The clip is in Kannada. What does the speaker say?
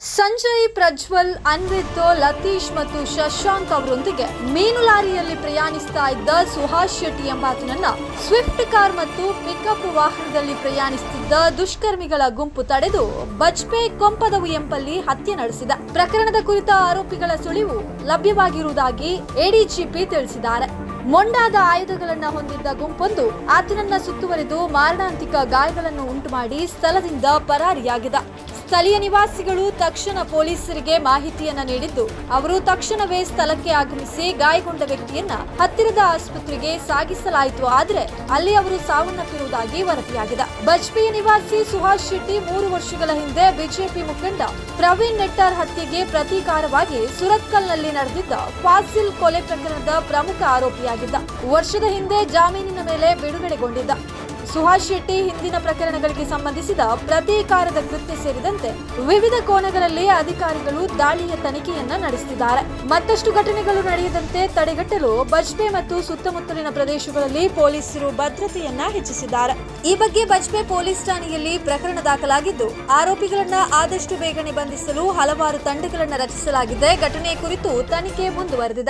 ಸಂಜಯ್, ಪ್ರಜ್ವಲ್, ಅನ್ವಿತ್, ಲತೀಶ್ ಮತ್ತು ಶಶಾಂಕ್ ಅವರೊಂದಿಗೆ ಮೀನು ಲಾರಿಯಲ್ಲಿ ಪ್ರಯಾಣಿಸ್ತಾ ಇದ್ದ ಸುಹಾಸ್ ಶೆಟ್ಟಿ ಎಂಬಾತನನ್ನ ಸ್ವಿಫ್ಟ್ ಕಾರ್ ಮತ್ತು ಪಿಕಪ್ ವಾಹನದಲ್ಲಿ ಪ್ರಯಾಣಿಸುತ್ತಿದ್ದ ದುಷ್ಕರ್ಮಿಗಳ ಗುಂಪು ತಡೆದು ಬಜ್ಪೆ ಕೊಂಪದವು ಎಂಬಲ್ಲಿ ಹತ್ಯೆ ನಡೆಸಿದ. ಪ್ರಕರಣದ ಕುರಿತ ಆರೋಪಿಗಳ ಸುಳಿವು ಲಭ್ಯವಾಗಿರುವುದಾಗಿ ಎಡಿಜಿಪಿ ತಿಳಿಸಿದ್ದಾರೆ. ಮೊಂಡಾದ ಆಯುಧಗಳನ್ನ ಹೊಂದಿದ್ದ ಗುಂಪೊಂದು ಆತನನ್ನ ಸುತ್ತುವರೆದು ಮಾರಣಾಂತಿಕ ಗಾಯಗಳನ್ನು ಉಂಟುಮಾಡಿ ಸ್ಥಳದಿಂದ ಪರಾರಿಯಾಗಿದೆ. ಸ್ಥಳೀಯ ನಿವಾಸಿಗಳು ತಕ್ಷಣ ಪೊಲೀಸರಿಗೆ ಮಾಹಿತಿಯನ್ನ ನೀಡಿದ್ದು, ಅವರು ತಕ್ಷಣವೇ ಸ್ಥಳಕ್ಕೆ ಆಗಮಿಸಿ ಗಾಯಗೊಂಡ ವ್ಯಕ್ತಿಯನ್ನ ಹತ್ತಿರದ ಆಸ್ಪತ್ರೆಗೆ ಸಾಗಿಸಲಾಯಿತು. ಆದರೆ ಅಲ್ಲಿ ಅವರು ಸಾವನ್ನಪ್ಪಿರುವುದಾಗಿ ವರದಿಯಾಗಿದೆ. ಬಜ್ಪೆಯ ನಿವಾಸಿ ಸುಹಾಸ್ ಶೆಟ್ಟಿ ಮೂರು ವರ್ಷಗಳ ಹಿಂದೆ ಬಿಜೆಪಿ ಮುಖಂಡ ಪ್ರವೀಣ್ ನೆಟ್ಟಾರ್ ಹತ್ಯೆಗೆ ಪ್ರತೀಕಾರವಾಗಿ ಸುರತ್ಕಲ್ನಲ್ಲಿ ನಡೆದಿದ್ದ ಫಾಸಿಲ್ ಕೊಲೆ ಪ್ರಕರಣದ ಪ್ರಮುಖ ಆರೋಪಿಯಾಗಿದ್ದ. ವರ್ಷದ ಹಿಂದೆ ಜಾಮೀನಿನ ಮೇಲೆ ಬಿಡುಗಡೆಗೊಂಡಿದ್ದ. ಸುಹಾಸ್ ಶೆಟ್ಟಿ ಹಿಂದಿನ ಪ್ರಕರಣಗಳಿಗೆ ಸಂಬಂಧಿಸಿದ ಪ್ರತೀಕಾರದ ಕೃತ್ಯ ಸೇರಿದಂತೆ ವಿವಿಧ ಕೋನಗಳಲ್ಲಿ ಅಧಿಕಾರಿಗಳು ದಾಳಿಯ ತನಿಖೆಯನ್ನ ನಡೆಸುತ್ತಿದ್ದಾರೆ. ಮತ್ತಷ್ಟು ಘಟನೆಗಳು ನಡೆಯದಂತೆ ತಡೆಗಟ್ಟಲು ಬಜ್ಪೆ ಮತ್ತು ಸುತ್ತಮುತ್ತಲಿನ ಪ್ರದೇಶಗಳಲ್ಲಿ ಪೊಲೀಸರು ಭದ್ರತೆಯನ್ನ ಹೆಚ್ಚಿಸಿದ್ದಾರೆ. ಈ ಬಗ್ಗೆ ಬಜ್ಪೆ ಪೊಲೀಸ್ ಠಾಣೆಯಲ್ಲಿ ಪ್ರಕರಣ ದಾಖಲಾಗಿದ್ದು, ಆರೋಪಿಗಳನ್ನ ಆದಷ್ಟು ಬೇಗನೆ ಬಂಧಿಸಲು ಹಲವಾರು ತಂಡಗಳನ್ನು ರಚಿಸಲಾಗಿದೆ. ಘಟನೆ ಕುರಿತು ತನಿಖೆ ಮುಂದುವರೆದಿದೆ.